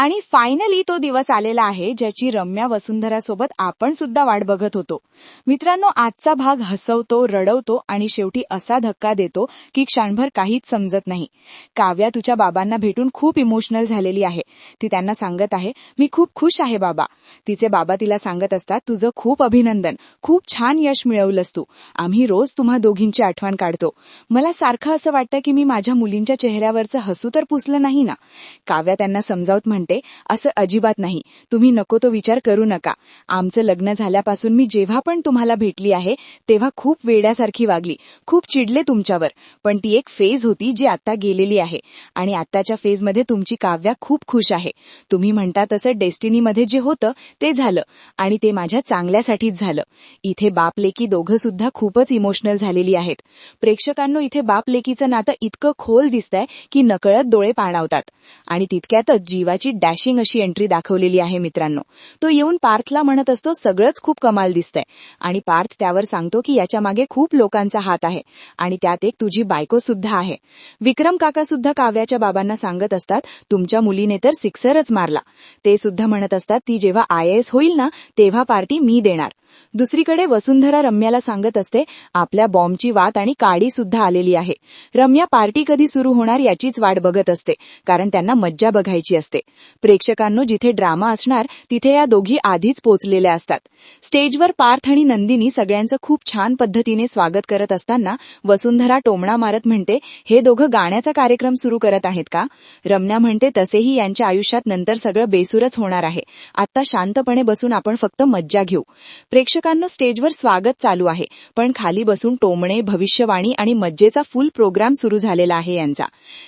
आणि फायनली तो दिवस आलेला आहे ज्याची रम्या वसुंधरासोबत आपण सुद्धा वाट बघत होतो. मित्रांनो आजचा भाग हसवतो रडवतो आणि शेवटी असा धक्का देतो की क्षणभर काहीच समजत नाही. काव्या तुझ्या बाबांना भेटून खूप इमोशनल झालेली आहे. ती त्यांना सांगत आहे मी खूप खुश आहे बाबा. तिचे बाबा तिला सांगत असतात तुझं खूप अभिनंदन. खूप छान यश मिळवलंस तू. आम्ही रोज तुम्हा दोघींची आठवण काढतो. मला सारखं असं वाटतं की मी माझ्या मुलींच्या चेहऱ्यावरचं हसू तर पुसलं नाही ना? काव्या त्यांना समजावत म्हणते असं अजिबात नाही. तुम्ही नको तो विचार करू नका. आमचं लग्न झाल्यापासून मी जेव्हा पण तुम्हाला भेटली आहे तेव्हा खूप वेड्यासारखी वागली. खूप चिडले तुमच्यावर. पण ती एक फेज होती जी आता गेलेली आहे. आणि आत्ताच्या फेजमध्ये तुमची काव्या खूप खुश आहे. तुम्ही म्हणता तसं डेस्टिनीमध्ये जे होतं ते झालं. आणि ते माझ्या चांगल्यासाठीच झालं. इथे बाप लेकी दोघं सुद्धा खूपच इमोशनल झालेली आहेत. प्रेक्षकांनो इथे बाप लेकीचं नातं इतकं खोल दिसतंय की नकळत डोळे पाणावतात. आणि तितक्यातच जीवाची डॅशिंग अशी एंट्री दाखवलेली आहे मित्रांनो. तो येऊन पार्थला म्हणत असतो सगळंच खूप कमाल दिसतंय. आणि पार्थ त्यावर सांगतो की याच्या मागे खूप लोकांचा हात आहे आणि त्यात एक तुझी बायको सुद्धा आहे. विक्रम काका सुद्धा काव्याच्या बाबांना सांगत असतात तुमच्या मुलीने तर सिक्सरच मारला. ते सुद्धा म्हणत असतात ती जेव्हा आय होईल ना तेव्हा पार्टी मी देणार. दुसरीकडे वसुंधरा रम्याला सांगत असते आपल्या बॉम्बची वात आणि काडी सुद्धा आलेली आहे. रम्या पार्टी कधी सुरू होणार याचीच वाट बघत असते कारण त्यांना मज्जा बघायची असते. प्रेक्षकांनो जिथे ड्रामा असणार तिथे या दोघी आधीच पोचलेल्या असतात. स्टेजवर पार्थ आणि नंदिनी सगळ्यांचं खूप छान पद्धतीने स्वागत करत असताना वसुंधरा टोमणा मारत म्हणते हे दोघं गाण्याचा कार्यक्रम सुरू करत आहेत का? रम्या म्हणते तसेही यांच्या आयुष्यात नंतर सगळं बेसूरच होणार आहे. आता शांतपणे बसून आपण फक्त मज्जा घेऊ. प्रेक्षकांना स्टेजवर स्वागत चालू आहे. पण खाली बसून टोमणे भविष्यवाणी आणि मज्जेचा फुल प्रोग्राम सुरू झालेला आहे यांचा.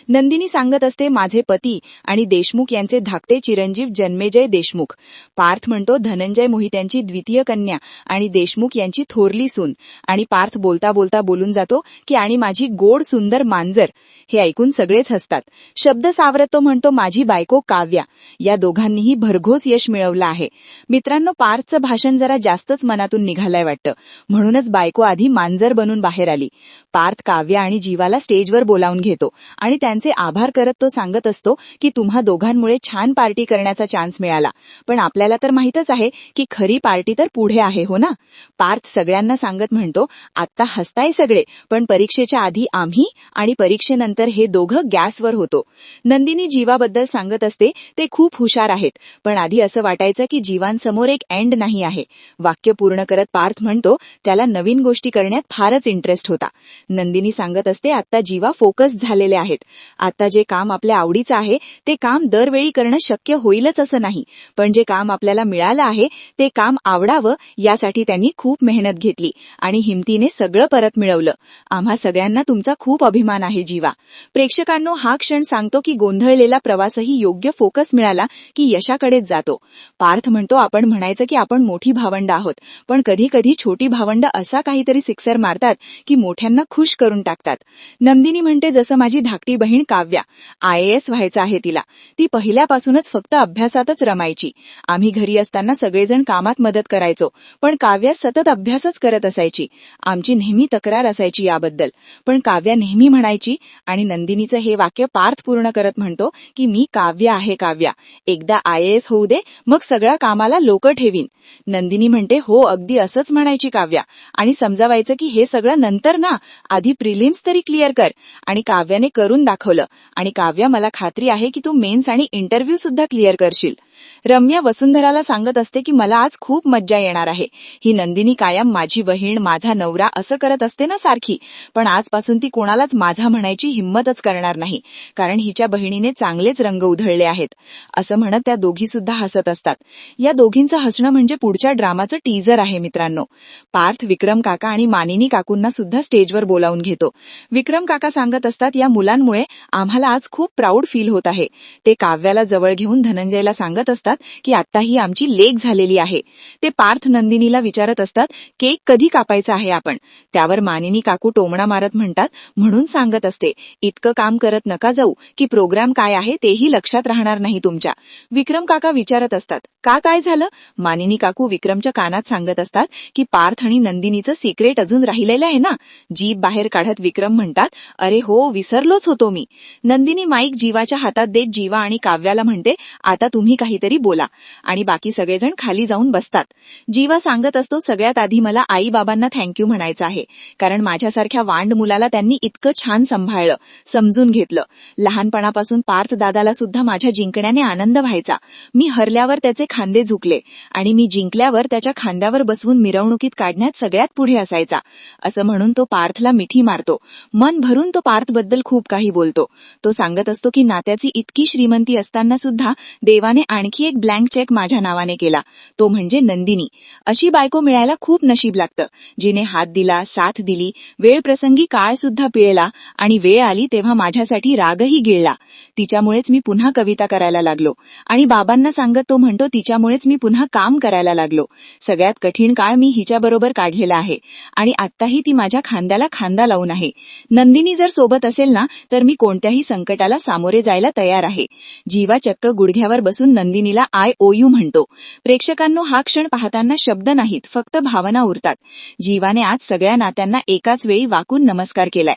नंदिनी सांगत असते माझे पती आणि देशमुख यांचे धाकटे चिरंजीव जन्मेजय देशमुख. पार्थ म्हणतो धनंजय मोहित्यांची द्वितीय कन्या आणि देशमुख यांची थोरली सून. आणि पार्थ बोलता बोलता बोलून जातो की आणि माझी गोड सुंदर मांजर. हे ऐकून सगळेच हसतात. शब्द सावरतो तो म्हणतो माझी बायको काव्या. या दोघांनीही भरघोस यश मिळवलं आहे. मित्रांनो पार्थचं भाषण जरा जास्तच मनातून निघालंय वाटतं. म्हणूनच बायको आधी मांजर बनून बाहेर आली. पार्थ काव्या आणि जीवाला स्टेजवर बोलावून घेतो आणि त्यांचे आभार करत तो सांगत असतो की तुम्हा दोघांमुळे छान पार्टी करण्याचा चान्स मिळाला. पण आपल्याला तर माहीतच आहे की खरी पार्टी तर पुढे आहे हो ना? पार्थ सगळ्यांना सांगत म्हणतो आत्ता हसताय सगळे पण परीक्षेच्या आधी आम्ही आणि परीक्षेनंतर हे दोघं गॅसवर होतो. नंदिनी जीवाबद्दल सांगत असते ते खूप हुशार आहेत पण आधी असं वाटायचं की जीवांसमोर एक एंड नाही आहे. वाक्य पूर्ण करत पार्थ म्हणतो त्याला नवीन गोष्टी करण्यात फारच इंटरेस्ट होता. नंदिनी सांगत असते आता जीवा फोकस झालेले आहेत. आता जे काम आपल्या आवडीचं आहे ते काम दरवेळी करणं शक्य होईलच असं नाही. पण जे काम आपल्याला मिळालं आहे ते काम आवडावं यासाठी त्यांनी खूप मेहनत घेतली आणि हिमतीने सगळं परत मिळवलं. आम्हा सगळ्यांना तुमचा खूप अभिमान आहे जीवा. प्रेक्षकांनो हा क्षण सांगतो की गोंधळलेला प्रवासही योग्य फोकस मिळाला की यशाकडेच जातो. पार्थ म्हणतो आपण म्हणायचं की आपण मोठी भावंड आहोत. पण कधी कधी छोटी भावंड असा काहीतरी सिक्सर मारतात की मोठ्यांना खुश करून टाकतात. नंदिनी म्हणते जसं माझी धाकटी बहीण काव्या आय एस व्हायचं आहे तिला. ती पहिल्यापासूनच फक्त अभ्यासातच रमायची. आम्ही घरी असताना सगळेजण कामात मदत करायचो पण काव्या सतत अभ्यासच करत असायची. आमची नेहमी तक्रार असायची याबद्दल. पण काव्या नेहमी म्हणायची आणि नंदिनीचं हे वाक्य पार्थ पूर्ण करत म्हणतो की मी काव्य आहे काव्या. एकदा आय एस होऊ दे मग सगळ्या कामाला लोक ठेवीन. नंदिनी म्हणते हो हो अगदी असंच म्हणायची काव्या. आणि समजावायचं की हे सगळं नंतर ना आधी प्रिलिम्स तरी क्लिअर कर. आणि काव्याने करून दाखवलं. आणि काव्या मला खात्री आहे की तू मेन्स आणि इंटरव्ह्यू सुद्धा क्लिअर करशील. रम्या वसुंधराला सांगत असते की मला आज खूप मज्जा येणार आहे. ही नंदिनी कायम माझी बहीण माझा नवरा असं करत असते ना सारखी. पण आजपासून ती कोणालाच माझा म्हणायची हिंमतच करणार नाही कारण हिच्या बहिणीने चांगलेच रंग उधळले आहेत. असं म्हणत त्या दोघी सुद्धा हसत असतात. या दोघींचं हसणं म्हणजे पुढच्या ड्रामाचं टीजर आहे मित्रांनो. पार्थ विक्रम काका आणि मानिनी काकूंना सुद्धा स्टेजवर बोलावून घेतो. विक्रम काका सांगत असतात या मुलांमुळे आम्हाला आज खूप प्राऊड फील होत आहे. ते काव्याला जवळ घेऊन धनंजयला सांगत असतात की आता ही आमची लेख झालेली आहे. ते पार्थ नंदिनीला विचारत असतात केक कधी कापायचा आहे आपण? त्यावर मानिनी काकू टोमणा मारत म्हणतात म्हणून सांगत असते इतकं काम करत नका जाऊ की प्रोग्राम काय आहे तेही लक्षात राहणार नाही तुमच्या. विक्रम काका विचारत असतात का काय झालं? मानिनी काकू विक्रमच्या कानात सांगत असतात की पार्थ आणि नंदिनीचं सिक्रेट अजून राहिलेलं आहे ना? जीभ बाहेर काढत विक्रम म्हणतात अरे हो विसरलोच होतो मी. नंदिनी माईक जीवाच्या हातात देत जीवा आणि काव्याला म्हणते आता तुम्ही काही काहीतरी बोला. आणि बाकी सगळेजण खाली जाऊन बसतात. जीवा सांगत असतो सगळ्यात आधी मला आई बाबांना थँक्यू म्हणायचं आहे. कारण माझ्यासारख्या वांड मुलाला त्यांनी इतकं छान सांभाळलं समजून घेतलं. लहानपणापासून पार्थ दादाला सुद्धा माझ्या जिंकण्याने आनंद व्हायचा. मी हरल्यावर त्याचे खांदे झुकले आणि मी जिंकल्यावर त्याच्या खांद्यावर बसवून मिरवणुकीत काढण्यात सगळ्यात पुढे असायचा. असं म्हणून तो पार्थला मिठी मारतो. मन भरून तो पार्थबद्दल खूप काही बोलतो. तो सांगत असतो की नात्याची इतकी श्रीमंती असताना सुद्धा देवाने आणखी एक ब्लँक चेक माझ्या नावाने केला. तो म्हणजे नंदिनी. अशी बायको मिळायला खूप नशीब लागतं. जिने हात दिला साथ दिली वेळ प्रसंगी काळ सुद्धा पिळला आणि वेळ आली तेव्हा माझ्यासाठी रागही गिळला. तिच्यामुळेच मी पुन्हा कविता करायला लागलो. आणि बाबांना सांगत तो म्हणतो तिच्यामुळेच मी पुन्हा काम करायला लागलो. सगळ्यात कठीण काळ मी हिच्याबरोबर काढलेला आहे. आणि आत्ताही ती माझ्या खांद्याला खांदा लावून आहे. नंदिनी जर सोबत असेल ना तर मी कोणत्याही संकटाला सामोरे जायला तयार आहे. जीवा चक्क गुडघ्यावर बसून नंदिनी नंदिनीला आय ओ यू म्हणतो. प्रेक्षकांनो हा क्षण पाहताना शब्द नाहीत फक्त भावना उरतात. जीवाने आज सगळ्या नात्यांना एकाच वेळी वाकून नमस्कार केलाय.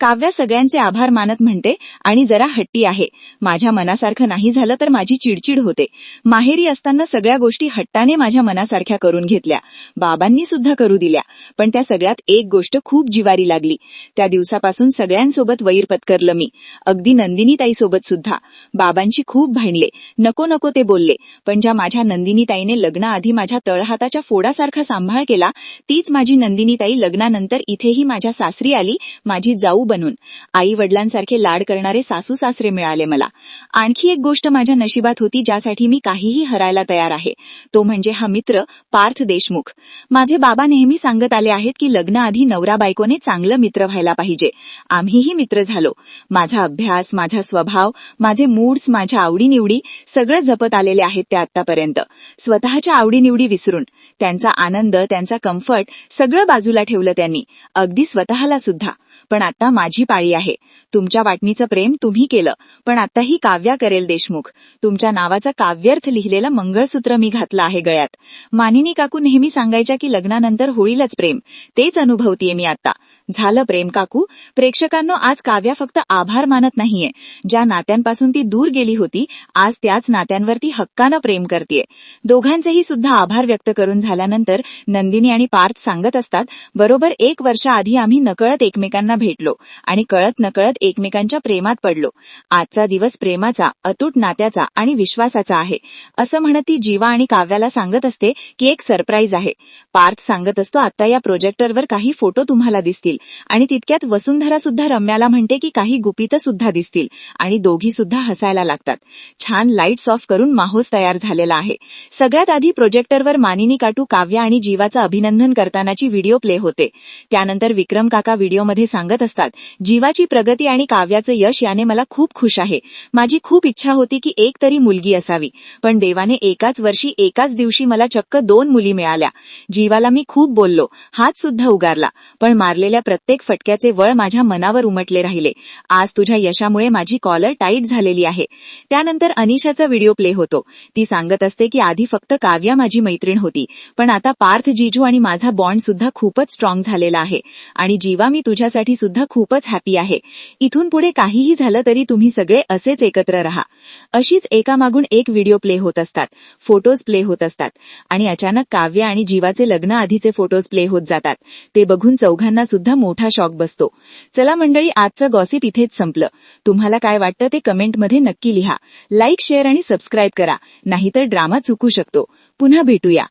काव्या सगळ्यांचे आभार मानत म्हणते आणि जरा हट्टी आहे. माझ्या मनासारखं नाही झालं तर माझी चिडचिड होते. माहेरी असताना सगळ्या गोष्टी हट्टाने माझ्या मनासारख्या करून घेतल्या. बाबांनी सुद्धा करू दिल्या. पण त्या सगळ्यात एक गोष्ट खूप जिवारी लागली. त्या दिवसापासून सगळ्यांसोबत वैर पत्करलं मी. अगदी नंदिनी ताईसोबत सुद्धा. बाबांशी खूप भांडले. नको नको ते बोलले. पण ज्या माझ्या नंदिनीताईने लग्नाआधी माझ्या तळहाताच्या फोडासारखा सांभाळ केला तीच माझी नंदिनीताई लग्नानंतर इथेही माझ्या सासरी आली माझी जाऊ बनून. आई वडिलांसारखे लाड करणारे सासू सासरे मिळाले मला. आणखी एक गोष्ट माझ्या नशिबात होती ज्यासाठी मी काहीही हरायला तयार आहे. तो म्हणजे हा मित्र पार्थ देशमुख. माझे बाबा नेहमी सांगत आले आहेत की लग्नाआधी नवरा बायकोने चांगलं मित्र व्हायला पाहिजे. आम्हीही मित्र झालो. माझा अभ्यास माझा स्वभाव माझे मूड्स माझ्या आवडीनिवडी सगळं जपत आलेले आहेत ते आतापर्यंत स्वतःच्या आवडीनिवडी विसरून त्यांचा आनंद त्यांचा कम्फर्ट सगळं बाजूला ठेवलं त्यांनी. अगदी स्वतःला सुद्धा. पण आता माझी पाळी आहे. तुमच्या वाटणीचं प्रेम तुम्ही केलं. पण आता ही काव्या करेल देशमुख. तुमच्या नावाचा काव्यर्थ लिहिलेलं मंगळसूत्र मी घातलं आहे गळ्यात. मानिनी काकू नेहमी सांगायच्या की लग्नानंतर होईलच प्रेम. तेच अनुभवतीये मी आता. झालं प्रेम काकू. प्रेक्षकांनो आज काव्या फक्त आभार मानत नाहीये. ज्या नात्यांपासून ती दूर गेली होती आज त्याच नात्यांवरती हक्कानं प्रेम करतीये. दोघांचेही सुद्धा आभार व्यक्त करून झाल्यानंतर नंदिनी आणि पार्थ सांगत असतात बरोबर एक वर्षाआधी आम्ही नकळत एकमेकांना भेटलो आणि कळत नकळत एकमेकांच्या प्रेमात पडलो. आजचा दिवस प्रेमाचा अतूट नात्याचा आणि विश्वासाचा आहे. असं म्हणत ती जीवा आणि काव्याला सांगत असते की एक सरप्राईज आहे. पार्थ सांगत असतो आता या प्रोजेक्टरवर काही फोटो तुम्हाला दिसतील. आणि तितक्यात वसुंधरा सुद्धा रम्याला म्हणते की काही गुपित सुद्धा दिसतील. आणि दोघी सुद्धा हसायला लागतात. छान लाईट्स ऑफ करून माहोस तयार झालेला आहे. सगळ्यात आधी प्रोजेक्टरवर मानिनी काटू काव्या आणि जीवाचं अभिनंदन करतानाची व्हिडिओ प्ले होते. त्यानंतर विक्रम काका व्हिडिओमध्ये सांगत असतात जीवाची प्रगती आणि काव्याचं यश याने मला खूप खुश आहे. माझी खूप इच्छा होती की एक तरी मुलगी असावी. पण देवाने एकाच वर्षी एकाच दिवशी मला चक्क दोन मुली मिळाल्या. जीवाला मी खूप बोललो. हात सुद्धा उगारला. पण मारलेल्या प्रत्येक फटक्याचे वळ माझ्या मनावर उमटले राहिले. आज तुझ्या यशामुळे माझी कॉलर टाईट झालेली आहे. त्यानंतर अनिशाचा व्हिडिओ प्ले होतो. ती सांगत असते की आधी फक्त काव्या माझी मैत्रीण होती. पण आता पार्थ जीजू आणि माझा बॉन्ड सुद्धा खूपच स्ट्रॉंग झालेला आहे. आणि जीवा मी तुझ्यासाठी सुद्धा खूपच हॅपी आहे. इथून पुढे काहीही झालं तरी तुम्ही सगळे असेच एकत्र राहा. अशीच एकामागून एक व्हिडिओ प्ले होत असतात. फोटोज प्ले होत असतात. आणि अचानक काव्य आणि जीवाचे लग्न आधीचे फोटोज प्ले होत जातात. ते बघून चौघांना सुद्धा सुद्धा मोठा शॉक बसतो. चला मंडळी आजचं गॉसिप इथेच संपलं. तुम्हाला काय वाटतं ते कमेंटमध्ये नक्की लिहा. लाईक शेअर आणि सबस्क्राईब करा. नाहीतर ड्रामा चुकू शकतो. पुन्हा भेटूया.